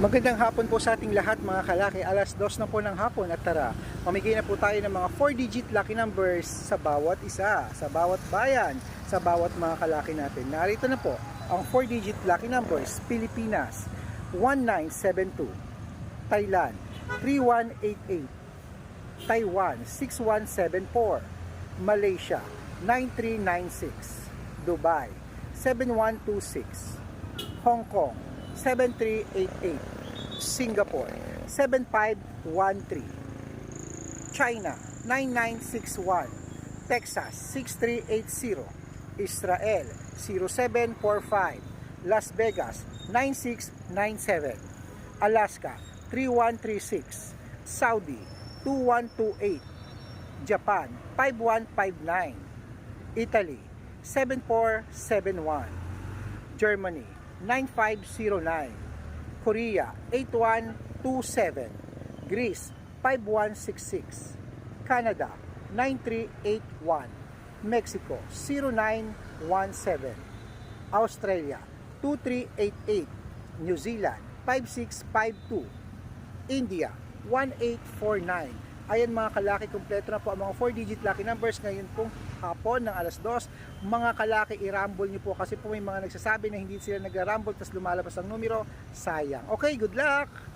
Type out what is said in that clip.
Magandang hapon po sa ating lahat mga kalaki. Alas dos na po ng hapon at tara, mamigay na po tayo ng mga 4-digit lucky numbers sa bawat isa, sa bawat bayan, sa bawat mga kalaki natin. Narito na po ang 4-digit lucky numbers. Pilipinas, 1972. Thailand, 3188. Taiwan, 6174. Malaysia, 9396. Dubai, 7126. Hong Kong 7388 Singapore 7513 China 9961 Texas 6380 Israel 0745 Las Vegas 9697 Alaska 3136 Saudi 2128 Japan 5159 Italy 7471 Germany 9509 Korea 8127 Greece 5166 Canada 9381 Mexico 0917 Australia 2388 New Zealand 5652 India 1849 Ayan mga kalaki, kompleto na po ang mga 4-digit lucky numbers ngayon pong hapon ng alas 2. Mga kalaki, i-rumble nyo po kasi po may mga nagsasabi na hindi sila nag-rumble tapos lumalabas ang numero. Sayang. Okay, good luck!